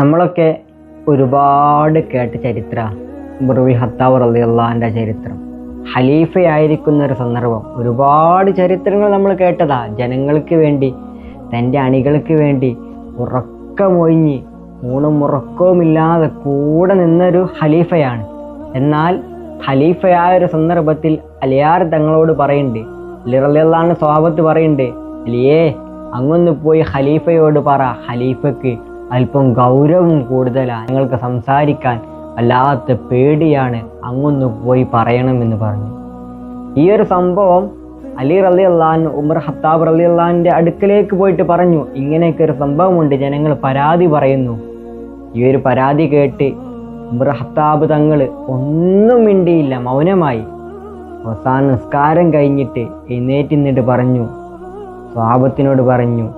നമ്മളൊക്കെ ഒരുപാട് കേട്ട ചരിത്ര ബുറവി ഹത്താവ് അള്ളാന്റെ ചരിത്രം. ഹലീഫയായിരിക്കുന്ന ഒരു സന്ദർഭം. ഒരുപാട് ചരിത്രങ്ങൾ നമ്മൾ കേട്ടതാ. ജനങ്ങൾക്ക് വേണ്ടി തന്റെ അണികൾക്ക് വേണ്ടി ഉറക്കമൊഴിഞ്ഞ് ഊണും ഉറക്കവുമില്ലാതെ കൂടെ നിന്നൊരു ഹലീഫയാണ് എന്നാൽ ഖലീഫയായ ഒരു സന്ദർഭത്തിൽ അലിയാർ തങ്ങളോട് പറയുന്നുണ്ട് ലിറലിള്ളാണ് സ്വാപത്ത് പറയുന്നുണ്ട് അലിയേ അങ്ങൊന്ന് പോയി ഖലീഫയോട് പറ ഖലീഫക്ക് അല്പം ഗൗരവം കൂടുതലാണ്. നിങ്ങൾക്ക് സംസാരിക്കാൻ വല്ലാത്ത പേടിയാണ് അങ്ങൊന്ന് പോയി പറയണമെന്ന് പറഞ്ഞു. ഈ ഒരു സംഭവം അലി റലി അള്ളഹാൻ ഉമർ ഹത്താബ് റലി അള്ളഹാന്റെ അടുക്കലേക്ക് പോയിട്ട് പറഞ്ഞു. ഇങ്ങനെയൊക്കെ ഒരു സംഭവമുണ്ട് ജനങ്ങൾ പരാതി പറയുന്നു. ഈ ഒരു പരാതി കേട്ട് ഉമർ ഹത്താബ് തങ്ങൾ ഒന്നും മിണ്ടിയില്ല മൗനമായി. അവസാന നിസ്കാരം കഴിഞ്ഞിട്ട് എഴുന്നേറ്റ് നിന്നിട്ട് പറഞ്ഞു. സ്വാപത്തിനോട് പറഞ്ഞു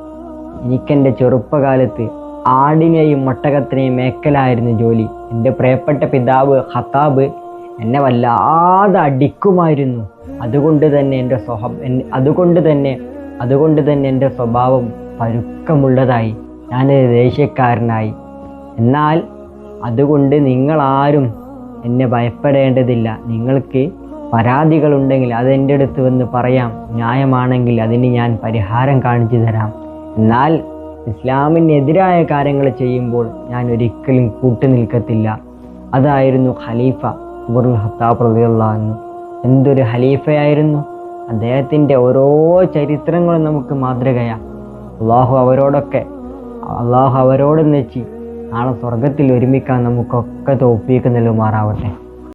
എനിക്കെന്റെ ചെറുപ്പകാലത്ത് ആടിനെയും ഒട്ടകത്തിനെയും മേക്കലായിരുന്നു ജോലി. എന്റെ പ്രിയപ്പെട്ട പിതാവ് ഹത്താബ് എന്നെ വല്ലാതെ അടിക്കുമായിരുന്നു. അതുകൊണ്ട് തന്നെ എന്റെ സ്വഭ അതുകൊണ്ട് തന്നെ അതുകൊണ്ട് തന്നെ എന്റെ സ്വഭാവം പരുക്കമുള്ളതായി. ഞാനൊരു ദേഷ്യക്കാരനായി. എന്നാൽ അതുകൊണ്ട് നിങ്ങളാരും എന്നെ ഭയപ്പെടേണ്ടതില്ല. നിങ്ങൾക്ക് പരാതികളുണ്ടെങ്കിൽ അതെന്റെ അടുത്ത് വന്ന് പറയാം. ന്യായമാണെങ്കിൽ അതിന് ഞാൻ പരിഹാരം കാണിച്ചു തരാം. എന്നാൽ ഇസ്ലാമിനെതിരായ കാര്യങ്ങൾ ചെയ്യുമ്പോൾ ഞാൻ ഒരിക്കലും കൂട്ടുനിൽക്കത്തില്ല അതായിരുന്നു ഖലീഫ ഉമറുൽ ഹത്താ റളിയല്ലാഹു എന്തൊരു ഖലീഫയായിരുന്നു. അദ്ദേഹത്തിന്റെ ഓരോ ചരിത്രങ്ങളും നമുക്ക് മാതൃകയാണ്. അള്ളാഹു അവരോടൊക്കെ അള്ളാഹു അവരോട് വെച്ച് നാളെ സ്വർഗത്തിൽ ഒരുമിക്കാൻ നമുക്കൊക്കെ തോപ്പിക്ക് നൽകുമാറാവട്ടെ.